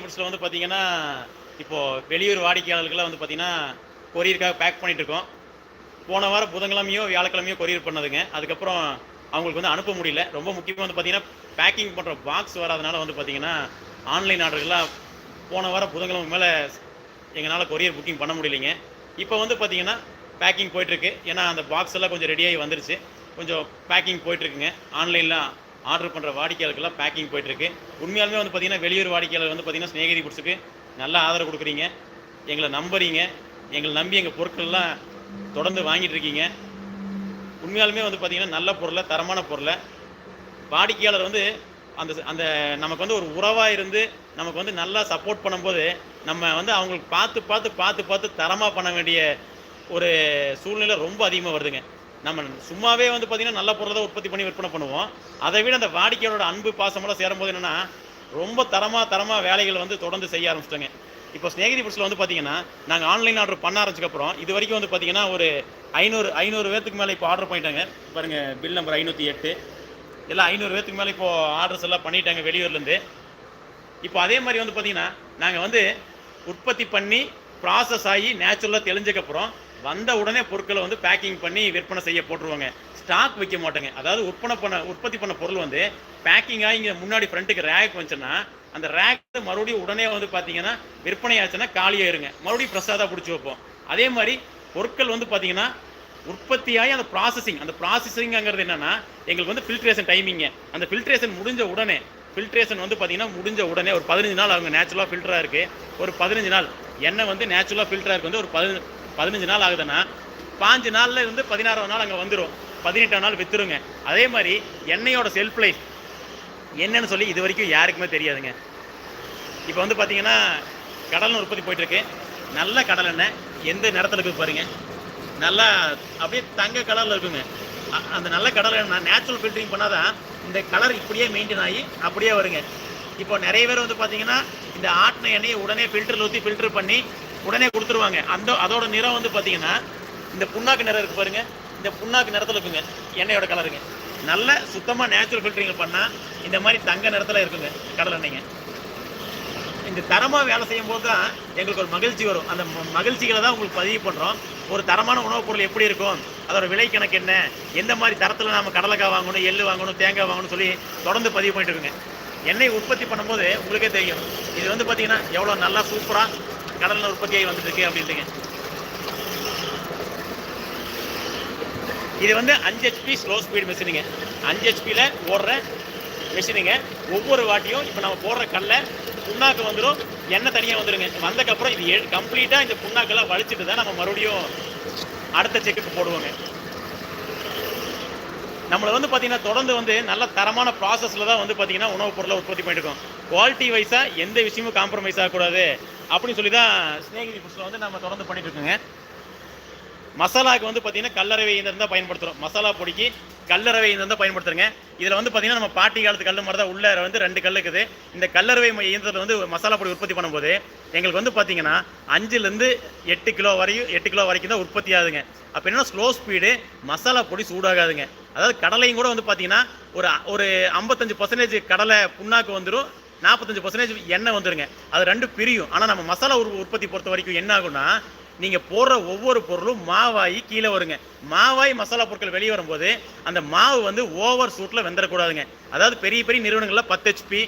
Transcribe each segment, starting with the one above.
ஃபுட்ஸில் வந்து பார்த்தீங்கன்னா இப்போது வெளியூர் வாடிக்கையாளர்களெலாம் வந்து பார்த்தீங்கன்னா கொரியருக்காக பேக் பண்ணிகிட்ருக்கோம் இருக்கோம் போன வாரம் புதன்கிழமையோ வியாழக்கிழமையோ கொரியர் பண்ணதுங்க. அதுக்கப்புறம் அவங்களுக்கு வந்து அனுப்ப முடியல. ரொம்ப முக்கியமாக வந்து பார்த்தீங்கன்னா பேக்கிங் பண்ணுற பாக்ஸ் வராதனால வந்து பார்த்தீங்கன்னா ஆன்லைன் ஆர்டர்கள்லாம் போன வாரம் புதன்கிழமை மேலே எங்களால் கொரியர் புக்கிங் பண்ண முடியலைங்க. இப்போ வந்து பார்த்தீங்கன்னா பேக்கிங் போயிட்டுருக்கு. ஏன்னா அந்த பாக்ஸ் எல்லாம் கொஞ்சம் ரெடியாகி வந்துருச்சு. கொஞ்சம் பேக்கிங் போயிட்டுருக்குங்க. ஆன்லைனில் ஆர்டர் பண்ணுற வாடிக்கையாளருக்கெல்லாம் பேக்கிங் போயிட்டுருக்கு. உண்மையாலுமே வந்து பார்த்திங்கன்னா வெளியூர் வாடிக்கையாளர் வந்து பார்த்திங்கன்னா ஸ்நேகிதி புட்ஸுக்கு நல்லா ஆதரவு கொடுக்குறீங்க. எங்களை நம்புறீங்க. எங்களை நம்பி எங்கள் பொருட்கள்லாம் தொடர்ந்து வாங்கிட்டு இருக்கீங்க. உண்மையாலுமே வந்து பார்த்தீங்கன்னா நல்ல பொருளை தரமான பொருளை. வாடிக்கையாளர் வந்து அந்த அந்த நமக்கு வந்து ஒரு உறவாக இருந்து நமக்கு வந்து நல்லா சப்போர்ட் பண்ணும்போது நம்ம வந்து அவங்களுக்கு பார்த்து பார்த்து பார்த்து பார்த்து தரமாக பண்ண வேண்டிய ஒரு சூழ்நிலை ரொம்ப அதிகமாக வருதுங்க. நம்ம சும்மாவே வந்து பார்த்திங்கன்னா நல்ல பொருளை தான் உற்பத்தி பண்ணி விற்பனை பண்ணுவோம். அதை விட அந்த வாடிக்கையோட அன்பு பாசமெல்லாம் சேரும்போது என்னென்னா ரொம்ப தரமாக தரமாக வேலைகள் வந்து தொடர்ந்து செய்ய ஆரம்பிச்சிட்டோங்க. இப்போ ஸ்நேகிதி புட்ஸில் வந்து பார்த்தீங்கன்னா நாங்கள் ஆன்லைன் ஆர்டர் பண்ண ஆரம்பிச்சக்கப்புறம் இது வரைக்கும் வந்து பார்த்தீங்கன்னா ஒரு ஐநூறு ஐநூறு பேர்த்துக்கு மேலே இப்போ ஆர்டர் பண்ணிட்டாங்க. பாருங்கள் பில் நம்பர் ஐநூற்றி எட்டு. எல்லாம் ஐநூறு பேர்த்துக்கு மேலே இப்போ ஆர்டர்ஸ் எல்லாம் பண்ணிட்டாங்க வெளியூர்லேருந்து இப்போ அதே மாதிரி வந்து பார்த்தீங்கன்னா நாங்கள் வந்து உற்பத்தி பண்ணி ப்ராசஸ் ஆகி நேச்சுரலாக தெளிஞ்சக்கப்புறம் வந்த உடனே பொருட்களை வந்து பேக்கிங் பண்ணி விற்பனை செய்ய போட்டுருவாங்க. ஸ்டாக் வைக்க மாட்டோங்க. அதாவது உற்பனை பண்ண உற்பத்தி பண்ண பொருள் வந்து பேக்கிங்காக இங்கே முன்னாடி ஃப்ரண்ட்டுக்கு ரேக் வந்துச்சுன்னா அந்த ரேக் மறுபடியும் உடனே வந்து பார்த்தீங்கன்னா விற்பனை ஆச்சுன்னா காலியாயிருங்க மறுபடியும் பிரசாதாக பிடிச்சி வைப்போம். அதே மாதிரி பொருட்கள் வந்து பார்த்தீங்கன்னா உற்பத்தியாகி அந்த ப்ராசஸிங் அந்த ப்ராசஸிங்கிறது என்னென்னா எங்களுக்கு வந்து ஃபில்ட்ரேஷன் டைமிங்க அந்த ஃபில்ட்ரேஷன் முடிஞ்ச உடனே ஃபில்ட்ரேஷன் வந்து பார்த்தீங்கன்னா முடிஞ்ச உடனே ஒரு பதினஞ்சு நாள் அவங்க நேச்சுரலாக ஃபில்டராக இருக்குது ஒரு பதினஞ்சு நாள். எண்ணெய் வந்து நேச்சுரலாக ஃபில்டராக இருக்குது வந்து ஒரு பதினஞ்சு பதினஞ்சு நாள் ஆகுதுன்னா பாஞ்சு நாளில் இருந்து பதினாறாவது நாள் அங்கே வந்துடும் பதினெட்டாம் நாள் வித்துருங்க. அதே மாதிரி எண்ணெயோட செல்ஃப் லைஃப் என்னன்னு சொல்லி இது வரைக்கும் யாருக்குமே தெரியாதுங்க. இப்போ வந்து பார்த்தீங்கன்னா கடல் உற்பத்தி போயிட்டுருக்கு. நல்ல கடல் எண்ணெய் எந்த நேரத்தில் இருக்குது பாருங்கள் நல்லா அப்படியே தங்க கலரில் இருக்குங்க. அந்த நல்ல கடல் எண்ணெய் நேச்சுரல் ஃபில்டரிங் பண்ணாதான் இந்த கலர் இப்படியே மெயின்டைன் ஆகி அப்படியே வருங்க. இப்போ நிறைய பேர் வந்து பார்த்தீங்கன்னா இந்த ஆட்டின எண்ணெயை உடனே ஃபில்டரில் ஊற்றி ஃபில்டர் பண்ணி உடனே கொடுத்துருவாங்க. அந்த அதோட நிறம் வந்து பார்த்தீங்கன்னா இந்த புண்ணாக்கு நிறம் இருக்குது பாருங்கள் இந்த புண்ணாக்கு நிறத்தில் இருக்குங்க. எண்ணெயோட கலருங்க நல்ல சுத்தமாக நேச்சுரல் ஃபில்டரிங் பண்ணால் இந்த மாதிரி தங்க நிறத்தில் இருக்குங்க கடல் எண்ணெய்ங்க. இந்த தரமாக வேலை செய்யும் போது தான் எங்களுக்கு ஒரு மகிழ்ச்சி வரும். அந்த மகிழ்ச்சிகளை தான் உங்களுக்கு பதிவு பண்ணுறோம் ஒரு தரமான உணவுப் பொருள் எப்படி இருக்கும்? அதோட விலை கணக்கு என்ன? எந்த மாதிரி தரத்தில் நம்ம கடலைக்காய் வாங்கணும் எள்ளு வாங்கணும் தேங்காய் வாங்கணும் சொல்லி தொடர்ந்து பதிவு பண்ணிட்டு இருக்குங்க. எண்ணெய் உற்பத்தி பண்ணும்போது உங்களுக்கே தெரியும். இது வந்து பார்த்தீங்கன்னா எவ்வளோ நல்லா சூப்பராக கடலில் உற்பத்தியாகி வந்துட்டு இருக்கு அப்படின்ட்டுங்க. இது வந்து அஞ்சு ஹெச்பி ஸ்லோ ஸ்பீட் மிஷினுங்க அஞ்சு ஹெச்பியில் ஓடுற மிஷினுங்க ஒவ்வொரு வாட்டியும் இப்போ நம்ம போடுற கல்லை புண்ணாக்கு வந்துடும் எண்ணெய் தனியாக வந்துடுங்க வந்ததுக்கப்புறம் இது கம்ப்ளீட்டாக இந்த புண்ணாக்கெல்லாம் வலிச்சுட்டு தான் நம்ம மறுபடியும் அடுத்த செக்குக்கு போடுவோங்க. நம்மளை வந்து பார்த்தீங்கன்னா தொடர்ந்து வந்து நல்ல தரமான ப்ராசஸில் தான் வந்து பார்த்தீங்கன்னா உணவுப் பொருளை உற்பத்தி பண்ணிட்டு குவாலிட்டி வைஸாக எந்த விஷயமும் காம்ப்ரமைஸ் ஆகக்கூடாது. அப்படின்னு சொல்லி தான் ஸ்நேகிதி ஃபுட்ஸில் வந்து நம்ம தொடர்ந்து பண்ணிட்டு இருக்கோங்க. மசாலாவுக்கு வந்து பார்த்தீங்கன்னா கல்லறவை இயந்திரம் தான் பயன்படுத்துகிறோம் மசாலா பொடிக்கு கல்லறவை இயந்திரம் தான் பயன்படுத்துறோங்க. இதில் வந்து பார்த்தீங்கன்னா நம்ம பாட்டி காலத்து கல் மாதிரி தான் உள்ள வந்து ரெண்டு கல் இருக்குது. இந்த கல்லறவை இயந்திரத்தில் வந்து மசாலா பொடி உற்பத்தி பண்ணும்போது எங்களுக்கு வந்து பார்த்தீங்கன்னா அஞ்சுலேருந்து எட்டு கிலோ வரையும் எட்டு கிலோ வரைக்கும் தான் உற்பத்தி ஆகுதுங்க. அப்போ என்னன்னா ஸ்லோ ஸ்பீடு மசாலா பொடி சூடாகாதுங்க. அதாவது கடலையும் கூட வந்து பார்த்தீங்கன்னா ஒரு ஒரு ஐம்பத்தஞ்சு பர்சன்டேஜ் கடலை புண்ணாக்கு வந்துடும் நாற்பத்தஞ்சு பர்சன்டேஜ் எண்ணெய் வந்துருங்க. அது ரெண்டு பிரியும். ஆனால் நம்ம மசாலா உற்ப- உற்பத்தி பொறுத்த வரைக்கும் என்ன ஆகும்னா நீங்கள் போடுற ஒவ்வொரு பொருளும் மாவாயி கீழே வருங்க. மாவாய் மசாலா பொருட்கள் வெளியே வரும்போது அந்த மாவு வந்து ஓவர் சூட்டில் வெந்துடக்கூடாதுங்க அதாவது பெரிய பெரிய நிறுவனங்களில் பத்து ஹெச்பி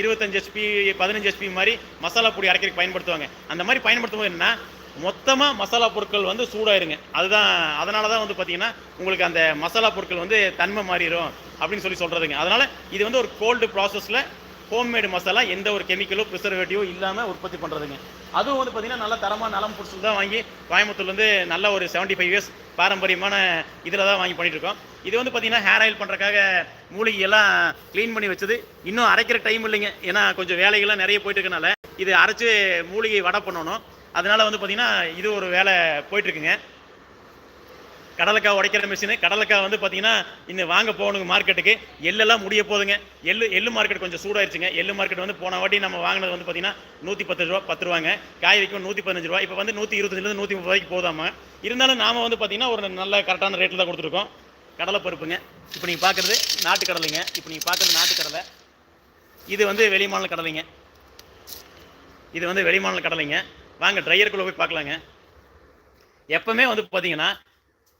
இருபத்தஞ்சு ஹெச்பி பதினஞ்சு ஹெச்பி மாதிரி மசாலா பொடி அரைக்கிறதுக்கு பயன்படுத்துவாங்க. அந்த மாதிரி பயன்படுத்தும் போது என்ன மொத்தமாக மசாலா பொருட்கள் வந்து சூடாயிருங்க. அதுதான் அதனால தான் வந்து பார்த்தீங்கன்னா உங்களுக்கு அந்த மசாலா பொருட்கள் வந்து தன்மை மாறிடும் அப்படின்னு சொல்லி சொல்கிறதுங்க அதனால் இது வந்து ஒரு கோல்டு ப்ராசஸில் ஹோம்மேடு மசாலா எந்த ஒரு கெமிக்கலோ ப்ரிசர்வேட்டிவோ இல்லாமல் உற்பத்தி பண்ணுறதுங்க அதுவும் வந்து பார்த்தீங்கன்னா நல்ல தரமாக நலம் பிடிச்சது தான் வாங்கி கோயம்புத்தூர்லேருந்து நல்ல ஒரு 75 ஃபைவ் இயர்ஸ் பாரம்பரியமான இதில் தான் வாங்கி பண்ணிட்டு இருக்கோம் இது வந்து பார்த்தீங்கன்னா ஹேர் ஆயில் பண்ணுறக்காக மூலிகையெல்லாம் க்ளீன் பண்ணி வச்சது. இன்னும் அரைக்கிற டைம் இல்லைங்க. ஏன்னா கொஞ்சம் வேலைகள்லாம் நிறைய போயிட்டு இருக்கனால இது அரைச்சு மூலிகை வடை பண்ணணும். அதனால் வந்து பார்த்தீங்கன்னா இது ஒரு வேலை போயிட்டுருக்குங்க. கடலக்காய் கடலைக்காய் உடைக்கிற மிஷினு கடலைக்காய் வந்து பார்த்தீங்கன்னா இன்னும் வாங்க போகணுங்க மார்க்கெட்டுக்கு எள்ளெல்லாம் முடிய போதுங்க. எள்ளு எள்ளு மார்க்கெட் கொஞ்சம் சூடாயிருச்சுங்க. எள்ளு மார்க்கெட் வந்து போன வாட்டி நம்ம வாங்கினது வந்து பார்த்தீங்கன்னா நூற்றி பத்து ரூபா பத்து ரூபாங்க. காய் வைக்கும் நூற்றி பதினஞ்சு ரூபா இப்போ வந்து நூற்றி இருபத்தஞ்சிலேருந்து நூற்றி முப்பது ரூபாய்க்கு போதாமா? இருந்தாலும் நாம் வந்து பார்த்தீங்கன்னா ஒரு நல்ல கரெக்டான ரேட்டில் தான் கொடுத்துருக்கோம். கடலை பருப்புங்க. இப்போ நீங்கள் பார்க்குறது நாட்டு கடலைங்க இப்போ நீங்கள் பார்க்குறது நாட்டு கடலை இது வந்து வெளி மாநில கடலைங்க. இது வந்து வெளிமாநில கடலைங்க. வாங்க ட்ரையருக்குள்ளே போய் பார்க்கலாங்க. எப்பவுமே வந்து பார்த்தீங்கன்னா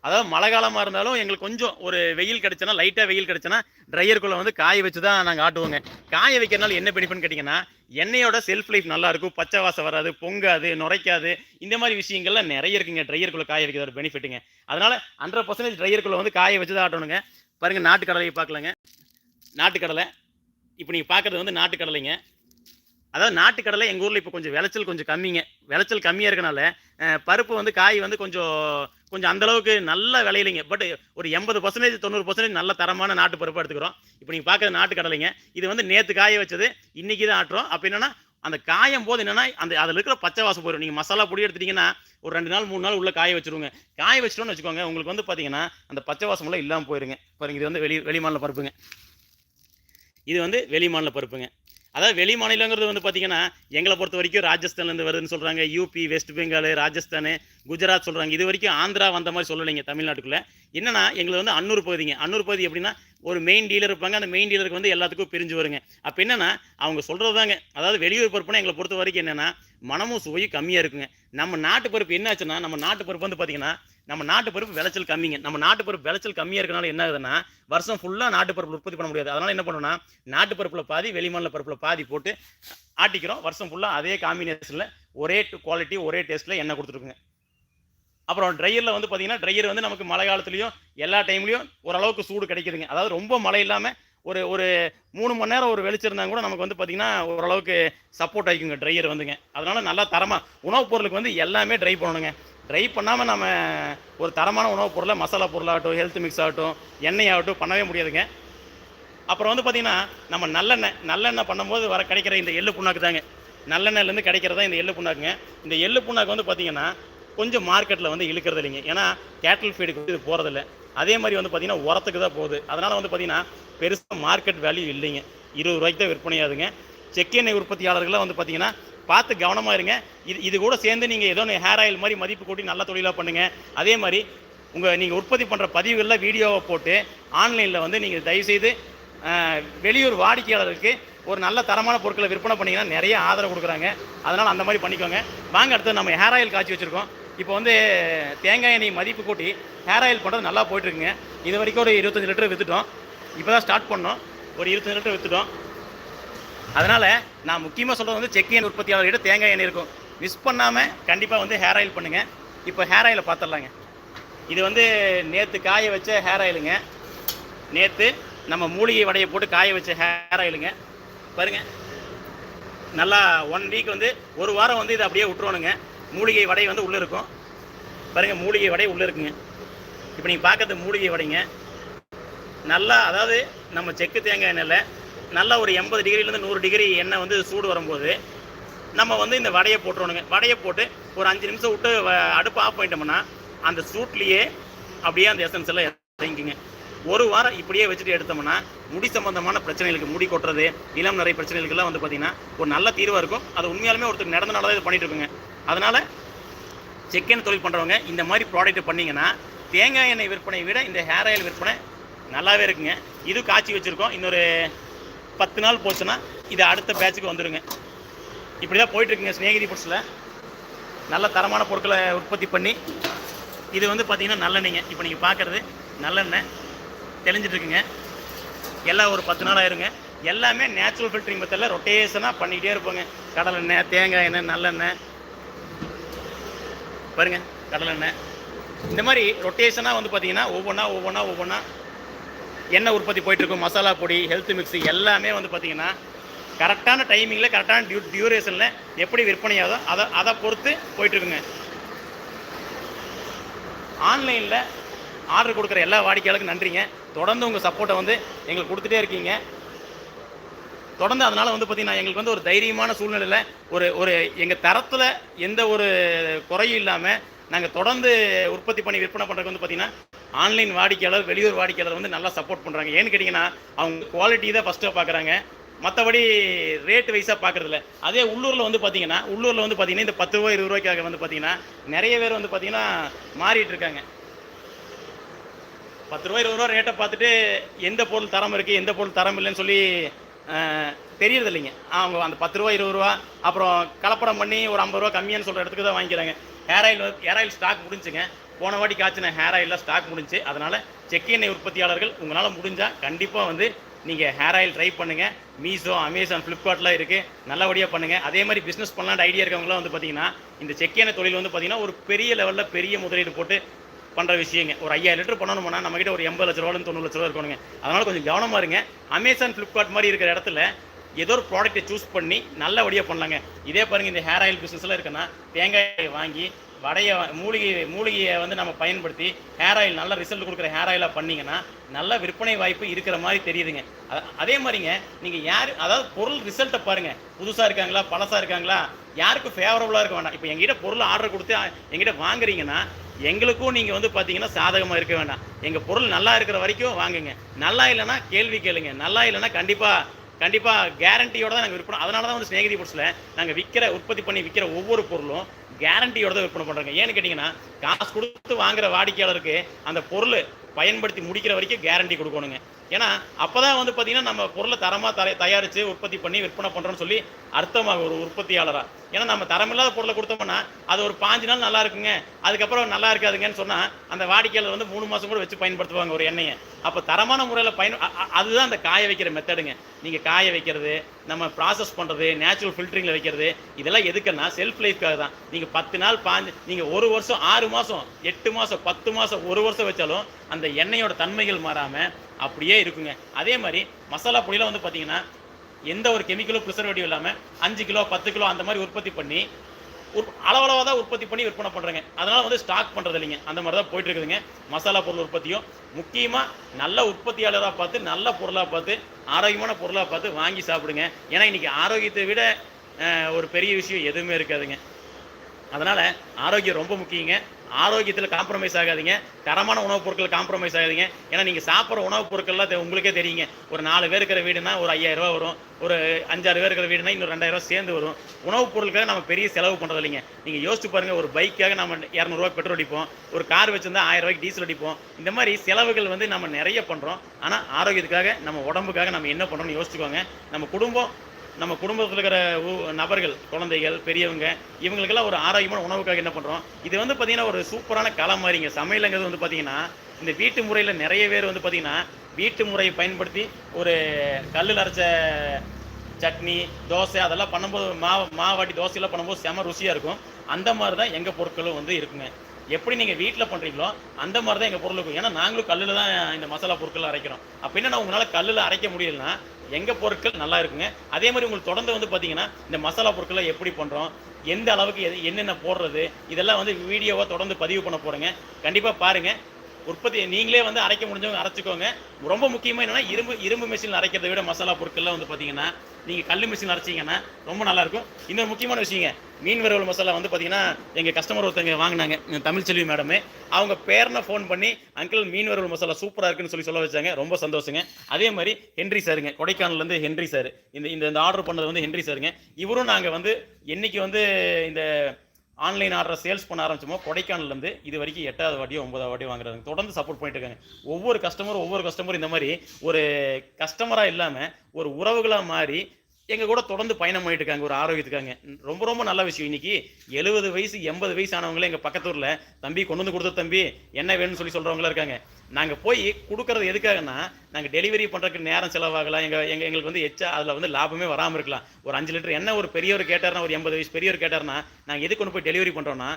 அதாவது மழை காலமாக இருந்தாலும் எங்களுக்கு கொஞ்சம் ஒரு வெயில் கிடச்சுன்னா லைட்டாக வெயில் கிடச்சுன்னா ட்ரையருக்குள்ளே வந்து காய வச்சு தான் நாங்கள் ஆட்டுவோங்க. காய வைக்கிறனால என்ன பெனிஃபிட்னு கேட்டிங்கன்னா எண்ணெயோட செல்ஃப் லைஃப் நல்லாயிருக்கும் பச்சை வாசம் வராது பொங்காது நுரைக்காது. இந்த மாதிரி விஷயங்கள்லாம் நிறைய இருக்குங்க. ட்ரையருக்குள்ளே காய வைக்கிற ஒரு பெனிஃபிட்டுங்க அதனால் ஹண்ட்ரட் பர்சன்டேஜ் ட்ரையருக்குள்ளே வந்து காய வச்சு தான் ஆட்டணுங்க. பாருங்கள் நாட்டுக்கடலையை பார்க்கலங்க. பார்க்கலாங்க இப்போ நீங்கள் பார்க்குறது வந்து நாட்டுக்கடலைங்க. அதாவது நாட்டுக்கடலை எங்கள் ஊரில் இப்போ கொஞ்சம் விளைச்சல் கொஞ்சம் கம்மிங்க. விளைச்சல் கம்மியாக இருக்கனால பருப்பு வந்து காய் வந்து கொஞ்சம் கொஞ்சம் அந்த அளவுக்கு நல்ல விளையலைங்க. பட் ஒரு எண்பது பர்சன்டேஜ் தொண்ணூறு பர்சன்டேஜ் நல்ல தரமான நாட்டு பருப்பு எடுத்துக்கிறோம். இப்போ நீங்கள் பார்க்குறது நாட்டுக்கடலைங்க. இது வந்து நேற்று காய வச்சது இன்றைக்கி தான் ஆட்டுறோம். அப்போ என்னென்னா அந்த காயும் போது என்னென்னா அந்த அதில் இருக்கிற பச்சை வாசம் போயிடும் நீங்கள் மசாலா பொடி எடுத்துட்டிங்கன்னா ஒரு ரெண்டு நாள் மூணு நாள் உள்ளே காய வச்சுருவோங்க. காய வச்சிட்டோம்னு வச்சுக்கோங்க உங்களுக்கு வந்து பார்த்தீங்கன்னா அந்த பச்சை வாசமெல்லாம் இல்லாமல் போயிருங்க. பாருங்க இது வந்து வெளி வெளி மாநில பருப்புங்க. இது வந்து வெளி மாநில பருப்புங்க. அதாவது வெளி மாநிலங்கிறது வந்து பார்த்தீங்கன்னா எங்களை பொறுத்த வரைக்கும் ராஜஸ்தான்லேருந்து வருதுன்னு சொல்கிறாங்க யூபி வெஸ்ட் பெங்கால் ராஜஸ்தான் குஜராத் சொல்கிறாங்க இது வரைக்கும் ஆந்திரா வந்த மாதிரி சொல்லலைங்க தமிழ்நாட்டுக்குள்ளே. என்னன்னா எங்களை வந்து அன்னூர் பகுதிங்க. அன்னூர் பகுதி எப்படின்னா ஒரு மெயின் டீலர் இருப்பாங்க. அந்த மெயின் டீலருக்கு வந்து எல்லாத்துக்கும் பிரிஞ்சு வருங்க. அப்போ என்னன்னா அவங்க சொல்கிறது தாங்க அதாவது வெளியூர் பருப்புனா எங்களை பொறுத்த வரைக்கும் என்னென்னா மனமும் சுவையும் கம்மியாக இருக்குங்க. நம்ம நாட்டு பருப்பு என்னாச்சுன்னா நம்ம நாட்டு பருப்பு வந்து பார்த்தீங்கன்னா நம்ம நாட்டு பருப்பு விளைச்சல் கம்மிங்க. நம்ம நாட்டு பருப்பு விளைச்சல் கம்மியாக இருக்கனால என்ன ஆகுதுன்னா வருஷம் ஃபுல்லாக நாட்டு பருப்பு உற்பத்தி பண்ண முடியாது. அதனால் என்ன பண்ணணும்னா நாட்டு பருப்பில் பாதி வெளிமாநில பருப்பில் பாதி போட்டு ஆட்டிக்கிறோம். வருஷம் ஃபுல்லாக அதே காம்பினேஷனில் ஒரே குவாலிட்டி ஒரே டேஸ்ட்டில் எண்ணெய் கொடுத்துருக்குங்க அப்புறம் ட்ரையரில் வந்து பார்த்தீங்கன்னா ட்ரையர் வந்து நமக்கு மழை காலத்துலேயும் எல்லா டைம்லையும் ஓரளவுக்கு சூடு கிடைக்குதுங்க. அதாவது ரொம்ப மழை இல்லாமல் ஒரு ஒரு மூணு மணி நேரம் ஒரு வெளிச்சிருந்தா கூட நமக்கு வந்து பார்த்தீங்கன்னா ஓரளவுக்கு சப்போர்ட் ஆகிக்குங்க ட்ரையர் வந்துங்க. அதனால் நல்லா தரமாக உணவுப் பொருளுக்கு வந்து எல்லாமே ட்ரை பண்ணணுங்க. ட்ரை பண்ணாமல் நம்ம ஒரு தரமான உணவுப் பொருளை மசாலா பொருளாகட்டும் ஹெல்த் மிக்ஸ் ஆகட்டும் எண்ணெய் ஆகட்டும் பண்ணவே முடியாதுங்க. அப்புறம் வந்து பார்த்திங்கன்னா நம்ம நல்லெண்ணெய் நல்லெண்ணெய் பண்ணும்போது வர கிடைக்கிற இந்த எள்ளு புண்ணாக்கு தாங்க நல்லெண்ணெயிலேருந்து கிடைக்கிறதா இந்த எள்ளு புண்ணாக்குங்க. இந்த எள்ளு புண்ணாக்கு வந்து பார்த்திங்கன்னா கொஞ்சம் மார்க்கெட்டில் வந்து இழுக்கிறது இல்லைங்க. ஏன்னா கேட்டல் ஃபீடுக்கு வந்து இது போகிறதில்ல அதே மாதிரி வந்து பார்த்திங்கன்னா உரத்துக்கு தான் போகுது. அதனால் வந்து பார்த்திங்கன்னா பெருசாக மார்க்கெட் வேல்யூ இல்லைங்க. இருபது ரூபாய்க்கு தான் விற்பனையாகுதுங்க செக் எண்ணெய் உற்பத்தியாளர்கள்லாம் வந்து பார்த்தீங்கன்னா பார்த்து கவனமாக இருங்க. இது இது கூட சேர்ந்து நீங்கள் ஏதோ ஒன்று ஹேர் ஆயில் மாதிரி மதிப்பு கூட்டி நல்ல தொழிலாக பண்ணுங்கள் அதே மாதிரி உங்கள் நீங்கள் உற்பத்தி பண்ணுற பதிவுகளில் வீடியோவை போட்டு ஆன்லைனில் வந்து நீங்கள் தயவுசெய்து வெளியூர் வாடிக்கையாளருக்கு ஒரு நல்ல தரமான பொருட்களை விற்பனை பண்ணிங்கன்னா நிறைய ஆதரவு கொடுக்குறாங்க. அதனால் அந்த மாதிரி பண்ணிக்கோங்க. வாங்க அடுத்து நம்ம ஹேர் ஆயில் காய்ச்சி வச்சுருக்கோம். இப்போ வந்து தேங்காய் எண்ணெய் மதிப்பு கூட்டி ஹேர் ஆயில் பண்ணுறது நல்லா போயிட்டுருக்குங்க. இது வரைக்கும் ஒரு இருபத்தஞ்சி லிட்டர் விற்றுட்டோம் இப்போ தான் ஸ்டார்ட் பண்ணோம். ஒரு இருபத்தஞ்சி லிட்டர் விற்றுட்டோம் அதனால் நான் முக்கியமாக சொல்கிறது வந்து செக் எண்ணெய் உற்பத்தியாளர்கிட்ட தேங்காய் எண்ணெய் இருக்கும். மிஸ் பண்ணாமல் கண்டிப்பாக வந்து ஹேர் ஆயில் பண்ணுங்கள் இப்போ ஹேர் ஆயிலை பார்த்துடலாங்க இது வந்து நேற்று காய வச்ச ஹேர் ஆயிலுங்க நேற்று நம்ம மூலிகை வடையை போட்டு காய வச்ச ஹேர் ஆயிலுங்க பாருங்க. நல்லா ஒன் வீக் வந்து ஒரு வாரம் வந்து இதை அப்படியே விட்டுருவானுங்க மூலிகை வடை வந்து உள்ளே இருக்கும். பாருங்கள் மூலிகை வடை உள்ளே இருக்குங்க. இப்போ நீங்கள் பார்க்கறது மூலிகை வடைங்க. நல்லா அதாவது நம்ம செக்கு தேங்காய் எண்ணெயில் நல்லா ஒரு எண்பது டிகிரிலேருந்து நூறு டிகிரி எண்ணெய் வந்து சூடு வரும்போது நம்ம வந்து இந்த வடையை போட்டுருணுங்க வடையை போட்டு ஒரு அஞ்சு நிமிஷம் விட்டு வ- அடுப்பு ஆஃப் பண்ணிட்டோம்னா அந்த சூட்லேயே அப்படியே அந்த எசன்ஸ் எல்லாம் இறங்கிக்குங்க. ஒரு வாரம் இப்படியே வச்சுட்டு எடுத்தோம்னா முடி சம்பந்தமான பிரச்சனைகளுக்கு முடி கொட்டுறது இளம் நிறைய பிரச்சனைகளுக்கெல்லாம் வந்து பார்த்திங்கன்னா ஒரு நல்ல தீர்வாக இருக்கும். அது உண்மையாலுமே ஒருத்தர் நடந்தனால தான் இது பண்ணிட்டு இருக்குங்க. அதனால் செக்கெண்ணெய் தொழில் பண்ணுறவங்க இந்த மாதிரி ப்ராடக்ட் பண்ணீங்கன்னா தேங்காய் எண்ணெய் விற்பனையை விட இந்த ஹேர் ஆயில் விற்பனை நல்லாவே இருக்குங்க. இது காய்ச்சி வச்சுருக்கோம். இன்னொரு பத்து நாள் போச்சுன்னா இது அடுத்த பேட்சுக்கு வந்துடுங்க இப்படி தான் போயிட்டுருக்குங்க ஸ்நேகிதி ஃபுட்ஸில் நல்ல தரமான பொருட்களை உற்பத்தி பண்ணி இது வந்து பார்த்திங்கன்னா நல்லெண்ணெய்ங்க. இப்போ நீங்கள் பார்க்குறது நல்லெண்ணெய். தெளிஞ்சிட்ருக்குங்க எல்லாம் ஒரு பத்து நாள் ஆயிருங்க. எல்லாமே நேச்சுரல் ஃபில்ட்ரிங் மெத்தடில் ரொட்டேஷனாக பண்ணிக்கிட்டே இருப்போங்க. கடலெண்ணெய் தேங்காய் எண்ணெய் நல்லெண்ணெய் பாருங்க கடலெண்ணெய் இந்த மாதிரி ரொட்டேஷனாக வந்து பார்த்தீங்கன்னா ஒவ்வொன்றா ஒவ்வொன்றா ஒவ்வொன்றா எண்ணெய் உற்பத்தி போயிட்டுருக்கும். மசாலா பொடி ஹெல்த் மிக்ஸ் எல்லாமே வந்து பார்த்திங்கன்னா கரெக்டான டைமிங்கில் கரெக்டான டியூ டியூரேஷனில் எப்படி விற்பனையாதோ அதை அதை பொறுத்து போயிட்டுருக்குங்க. ஆன்லைனில் ஆர்டர் கொடுக்குற எல்லா வாடிக்கையாளருக்கும் நன்றிங்க. தொடர்ந்து உங்கள் சப்போர்ட்டை வந்து எங்களுக்கு கொடுத்துட்டே இருக்கீங்க. தொடர்ந்து அதனால் வந்து பார்த்திங்கன்னா எங்களுக்கு வந்து ஒரு தைரியமான சூழ்நிலையில் ஒரு ஒரு எங்கள் தரத்தில் எந்த ஒரு குறையும் இல்லாமல் நாங்கள் தொடர்ந்து உற்பத்தி பண்ணி விற்பனை பண்ணுறதுக்கு வந்து பார்த்திங்கன்னா ஆன்லைன் வாடிக்கையாளர் வெளியூர் வாடிக்கையாளர் வந்து நல்லா சப்போர்ட் பண்ணுறாங்க ஏன்னு கேட்டிங்கன்னா அவங்க குவாலிட்டி தான் ஃபஸ்ட்டாக பார்க்குறாங்க மற்றபடி ரேட் வைஸாக பார்க்குறதில்ல அதே உள்ளூரில் வந்து பார்த்தீங்கன்னா உள்ளூரில் வந்து பார்த்தீங்கன்னா இந்த பத்து ரூபா இருபது ரூபாய்க்காக வந்து பார்த்தீங்கன்னா நிறைய பேர் வந்து பார்த்தீங்கன்னா மாறிட்டு இருக்காங்க. பத்து ரூபா இருபது ரூபா ரேட்டை பார்த்துட்டு எந்த பொருள் தரம் இருக்குது எந்த பொருள் தரம் இல்லைன்னு சொல்லி தெரியறது இல்லைங்க அவங்க அந்த பத்து ரூபா இருபது ரூபா அப்புறம் கலப்படம் பண்ணி ஒரு ஐம்பது ரூபா கம்மியான்னு சொல்கிற இடத்துக்கு தான் வாங்கிக்கிறாங்க. Hair oil hair oil stock முடிஞ்சுங்க. போன வாட்டி காய்ச்சின ஹேர் ஆயிலில் ஸ்டாக் முடிஞ்சு. அதனால் செக் எண்ணெய் உற்பத்தியாளர்கள் உங்களால் முடிஞ்சால் கண்டிப்பாக வந்து நீங்கள் ஹேர் ஆயில் ட்ரை பண்ணுங்கள் மீஷோ அமேசான் ஃப்ளிப்கார்ட்லாம் இருக்குது நல்லபடியாக பண்ணுங்கள் அதே மாதிரி பிஸ்னஸ் பண்ணலான்ற ஐடியா இருக்கவங்களாம் வந்து பார்த்தீங்கன்னா இந்த செக் எண்ணெய் தொழில் வந்து பார்த்தீங்கன்னா ஒரு பெரிய லெவலில் பெரிய முதலீடு போட்டு பண்ணுற விஷயங்க. ஒரு ஐயாயிரம் லிட்டர் பண்ணணும்னா நம்மகிட்ட ஒரு எண்பது லட்ச ரூபாலும் தொண்ணூறு லட்ச ரூபா இருக்கணுங்க. அதனால் கொஞ்சம் கவனமாக இருங்க. அமேசான் ஃப்ளிப்கார்ட் மாதிரி இருக்கிற இடத்துல ஏதோ ஒரு ப்ராடக்ட்டை சூஸ் பண்ணி நல்லபடியாக பண்ணலாங்க. இதே பாருங்க இந்த ஹேர் ஆயில் பிஸ்னஸ்லாம் இருக்குன்னா தேங்காயை வாங்கி வடையை மூலிகை மூலிகையை வந்து நம்ம பயன்படுத்தி ஹேர் ஆயில் நல்ல ரிசல்ட் கொடுக்குற ஹேர் ஆயிலாக பண்ணிங்கன்னா நல்ல விற்பனை வாய்ப்பு இருக்கிற மாதிரி தெரியுதுங்க. அதே மாதிரிங்க நீங்கள் யார் அதாவது பொருள் ரிசல்ட்டை பாருங்கள் புதுசாக இருக்காங்களா பழசாக இருக்காங்களா யாருக்கும் ஃபேவரபுளாக இருக்க வேண்டாம். இப்போ எங்கிட்ட பொருள் ஆர்டர் கொடுத்து எங்கிட்ட வாங்குறீங்கன்னா எங்களுக்கும் நீங்கள் வந்து பார்த்தீங்கன்னா சாதகமாக இருக்க வேண்டாம். எங்கள் பொருள் நல்லா இருக்கிற வரைக்கும் வாங்குங்க. நல்லா இல்லைன்னா கேள்வி கேளுங்க. நல்லா இல்லைன்னா கண்டிப்பாக கண்டிப்பாக கேரண்டியோட தான் நாங்கள் விற்பனை அதனால தான் வந்து ஸ்நேகிதி பொருட்ஸில் நாங்கள் விற்கிற உற்பத்தி பண்ணி விற்கிற ஒவ்வொரு பொருளும் கேரண்டியோட தான் விற்பனை பண்ணுறோங்க ஏன்னு கேட்டிங்கன்னா காசு கொடுத்து வாங்குற வாடிக்கையாளருக்கு அந்த பொருள் பயன்படுத்தி முடிக்கிற வரைக்கும் கேரண்டி கொடுக்கணுங்க. ஏன்னா அப்போ தான் வந்து பார்த்திங்கன்னா நம்ம பொருளை தரமாக தர தயாரித்து உற்பத்தி பண்ணி விற்பனை பண்ணுறோன்னு சொல்லி அர்த்தமாகும் ஒரு உற்பத்தியாளராக ஏன்னா நம்ம தரமில்லாத பொருளை கொடுத்தோம்னா அது ஒரு பாஞ்சு நாள் நல்லா இருக்குங்க. அதுக்கப்புறம் நல்லா இருக்காதுங்கன்னு சொன்னால் அந்த வாடிக்கையாளர் வந்து மூணு மாதம் கூட வச்சு பயன்படுத்துவாங்க ஒரு எண்ணெயை. அப்போ தரமான முறையில் பயன் அதுதான் அந்த காய வைக்கிற மெத்தடுங்க நீங்கள் காய வைக்கிறது நம்ம ப்ராசஸ் பண்ணுறது நேச்சுரல் ஃபில்டரிங்கில் வைக்கிறது இதெல்லாம் எதுக்குன்னா செல்ஃப் லைஃப்காக தான். நீங்கள் பத்து நாள் பாஞ்சு நீங்கள் ஒரு வருஷம் ஆறு மாதம் எட்டு மாதம் பத்து மாதம் ஒரு வருஷம் வச்சாலும் அந்த எண்ணெயோட தன்மைகள் மாறாமல் அப்படியே இருக்குங்க. அதே மாதிரி மசாலா பொடியெலாம் வந்து பார்த்தீங்கன்னா எந்த ஒரு கெமிக்கலும் ப்ரிசர்வேட்டிவ் இல்லாமல் அஞ்சு கிலோ பத்து கிலோ அந்த மாதிரி உற்பத்தி பண்ணி உற்- அளவளவாக தான் உற்பத்தி பண்ணி விற்பனை பண்ணுறேங்க அதனால் வந்து ஸ்டாக் பண்ணுறது இல்லைங்க அந்த மாதிரி தான் போயிட்டு இருக்குதுங்க மசாலா பொருள் உற்பத்தியும் முக்கியமாக நல்ல உற்பத்தியாளராக பார்த்து நல்ல பொருளாக பார்த்து ஆரோக்கியமான பொருளாக பார்த்து வாங்கி சாப்பிடுங்க. ஏன்னா இன்றைக்கி ஆரோக்கியத்தை விட ஒரு பெரிய விஷயம் எதுவுமே இருக்காதுங்க. அதனால் ஆரோக்கியம் ரொம்ப முக்கியங்க. ஆரோக்கியத்தில் காம்ப்ரமைஸ் ஆகாதீங்க. தரமான உணவுப் பொருட்கள் காம்ப்ரமைஸ் ஆகாதீங்க. ஏன்னா நீங்கள் சாப்பிட்ற உணவுப் பொருட்கள்லாம் தெ- உங்களுக்கே தெரியுங்க. ஒரு நாலு பேர் இருக்கிற வீடுனா ஒரு ஐயாயிரரூவா வரும். ஒரு அஞ்சாறு பேர் இருக்கிற வீடுனா இன்னும் ரெண்டாயிரம் ரூபா சேர்ந்து வரும். உணவுப் பொருட்களை நம்ம பெரிய செலவு பண்ணுறது இல்லைங்க. நீங்கள் யோசிச்சு பாருங்கள் ஒரு பைக்காக நம்ம இரநூறுவா பெட்ரோல் அடிப்போம். ஒரு கார் வச்சுருந்தா ஆயிரம் ரூபாய்க்கு டீசல் அடிப்போம். இந்த மாதிரி செலவுகள் வந்து நம்ம நிறைய பண்ணுறோம் ஆனால் ஆரோக்கியத்துக்காக நம்ம உடம்புக்காக நம்ம என்ன பண்ணுறோம்னு யோசிச்சுக்கோங்க. நம்ம குடும்பம் நம்ம குடும்பத்தில் இருக்கிற நபர்கள் குழந்தைகள் பெரியவங்க இவங்களுக்கெல்லாம் ஒரு ஆரோக்கியமான உணவுக்காக என்ன பண்ணுறோம் இது வந்து பார்த்தீங்கன்னா ஒரு சூப்பரான களம் மாதிரிங்க சமையலுங்கிறது வந்து பார்த்தீங்கன்னா இந்த வீட்டு முறையில் நிறைய பேர் வந்து பார்த்தீங்கன்னா வீட்டு முறையை பயன்படுத்தி ஒரு கல்லில் அரைச்ச சட்னி தோசை அதெல்லாம் பண்ணும்போது மாவு மாவாட்டி தோசையெல்லாம் பண்ணும்போது செம ருசியாக இருக்கும். அந்த மாதிரி தான் எங்கள் பொருட்களும் வந்து இருக்குங்க. எப்படி நீங்கள் வீட்டில் பண்ணுறீங்களோ அந்த மாதிரி தான் எங்கள் பொருள் இருக்கும் ஏன்னா நாங்களும் கல்லில் தான் இந்த மசாலா பொருட்கள் அரைக்கிறோம். அப்போ நான் உங்களால் கல்லில் அரைக்க முடியலன்னா எங்கள் பொருட்கள் நல்லா இருக்குங்க. அதே மாதிரி உங்களுக்கு தொடர்ந்து வந்து பார்த்தீங்கன்னா இந்த மசாலா பொருட்களை எப்படி பண்ணுறோம் எந்த அளவுக்கு எது என்னென்ன போடுறது இதெல்லாம் வந்து வீடியோவாக தொடர்ந்து பதிவு பண்ண போகிறேங்க கண்டிப்பாக பாருங்கள் உற்பத்தி நீங்களே வந்து அரைக்க முடிஞ்சவங்க அரைச்சிக்கோங்க. ரொம்ப முக்கியமாக என்னென்னா இரும்பு இரும்பு மிஷினில் அரைக்கிறதை விட மசாலா பொருட்கள்லாம் வந்து பார்த்தீங்கன்னா நீங்கள் கல் மிஷின் அரைச்சிங்கன்னா ரொம்ப நல்லாயிருக்கும் இன்னொரு முக்கியமான விஷயங்க மீன் வறுவல் மசாலா வந்து பார்த்தீங்கன்னா எங்கள் கஸ்டமர் ஒருத்தங்க வாங்கினாங்க தமிழ் தமிழ்ச்செல்வி மேடமே அவங்க பேரனை ஃபோன் பண்ணி அங்கிள் மீன் வறுவல் மசாலா சூப்பராக இருக்குன்னு சொல்லி சொல்ல வச்சாங்க. ரொம்ப சந்தோஷங்க. அதே மாதிரி ஹென்றி சாருங்க கொடைக்கானல்லேருந்து ஹென்றி சார். இந்த இந்த இந்த ஆர்டர் பண்ணது வந்து ஹென்றி சாருங்க. இவரும் நாங்கள் வந்து என்றைக்கு வந்து இந்த ஆன்லைன் ஆர்டர் சேல்ஸ் பண்ண ஆரம்பிச்சோமோ கொடைக்கானல்லேருந்து இது வரைக்கும் எட்டாவது வாட்டியோ ஒன்பதாவது வாட்டியோ வாங்குறாங்க தொடர்ந்து சப்போர்ட் பண்ணிட்டு இருக்காங்க. ஒவ்வொரு கஸ்டமரும் ஒவ்வொரு கஸ்டமரும் இந்த மாதிரி ஒரு கஸ்டமராக இல்லாமல் ஒரு உறவுகளாக மாறி எங்கள் கூட தொடர்ந்து பயணம் பண்ணிட்டு இருக்காங்க ஒரு ஆரோக்கியத்துக்காங்க ரொம்ப ரொம்ப நல்ல விஷயம். இன்னைக்கு எழுபது வயசு எண்பது வயசு ஆனவங்களே எங்கள் பக்கத்தூரில் தம்பி கொண்டு வந்து கொடுத்த தம்பி என்ன வேணும்னு சொல்லி சொல்கிறவங்களா இருக்காங்க. நாங்கள் போய் கொடுக்கறது எதுக்காகன்னா நாங்கள் டெலிவரி பண்ணுறதுக்கு நேரம் செலவாகலாம். எங்கள் எங்கள் எங்களுக்கு வந்து எச்சா அதில் வந்து லாபமே வராமல் இருக்கலாம். ஒரு அஞ்சு லிட்டர் என்ன ஒரு பெரியவர் கேட்டார்னா ஒரு எண்பது வயசு பெரியவர் கேட்டார்னா நாங்கள் எதுக்கு கொண்டு போய் டெலிவரி பண்ணுறோன்னா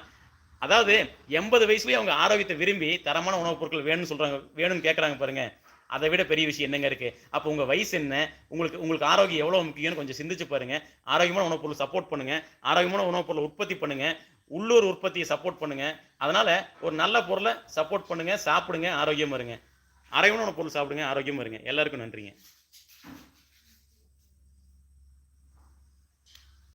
அதாவது எண்பது வயசுலேயே அவங்க ஆரோக்கியத்தை விரும்பி தரமான உணவுப் பொருட்கள் வேணும்னு சொல்கிறாங்க வேணும்னு கேட்குறாங்க பாருங்கள் அதை விட பெரிய விஷயம் என்னங்க இருக்கு? அப்போ உங்க வயசு என்ன? உங்களுக்கு உங்களுக்கு ஆரோக்கியம் எவ்வளவு முக்கியம்னு கொஞ்சம் சிந்திச்சு பாருங்க. ஆரோக்கியமான உணவுப் பொருள் சப்போர்ட் பண்ணுங்க. ஆரோக்கியமான உணவுப் பொருள் உற்பத்தி பண்ணுங்க. உள்ளூர் உற்பத்தியை சப்போர்ட் பண்ணுங்க. அதனால ஒரு நல்ல பொருளை சப்போர்ட் பண்ணுங்க சாப்பிடுங்க ஆரோக்கியமா இருங்க. ஆரோக்கியமான உணவுப் பொருள் சாப்பிடுங்க ஆரோக்கியமா இருங்க. எல்லாருக்கும் நன்றிங்க.